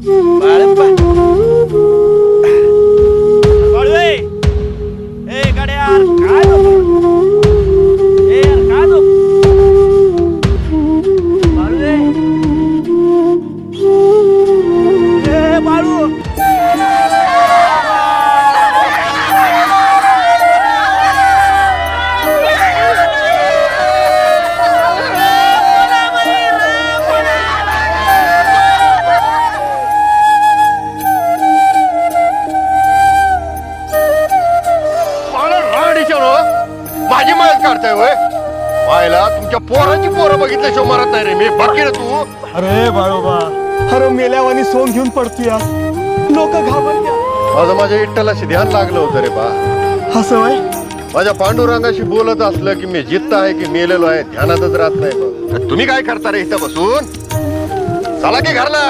Bye. माझी मदत काढताय होय? पाहिला तुमच्या पोराची पोरं बघितल्याशिवाय मरत नाही रे मी. बाकी रे तू. अरे बाळोबा अरे मेल्यावानी सोंग घेऊन पडतोय. लोक घाबरत्या. माझं माझ्या इट्टलाशी ध्यान लागलं होतं रे बा. असं वय माझ्या पांडुरंगाशी बोलत असलं की मी जित्त आहे की मेलेलो आहे ध्यानातच राहत नाही तुम्ही काय करता रे इथं बसून? चला की घरला?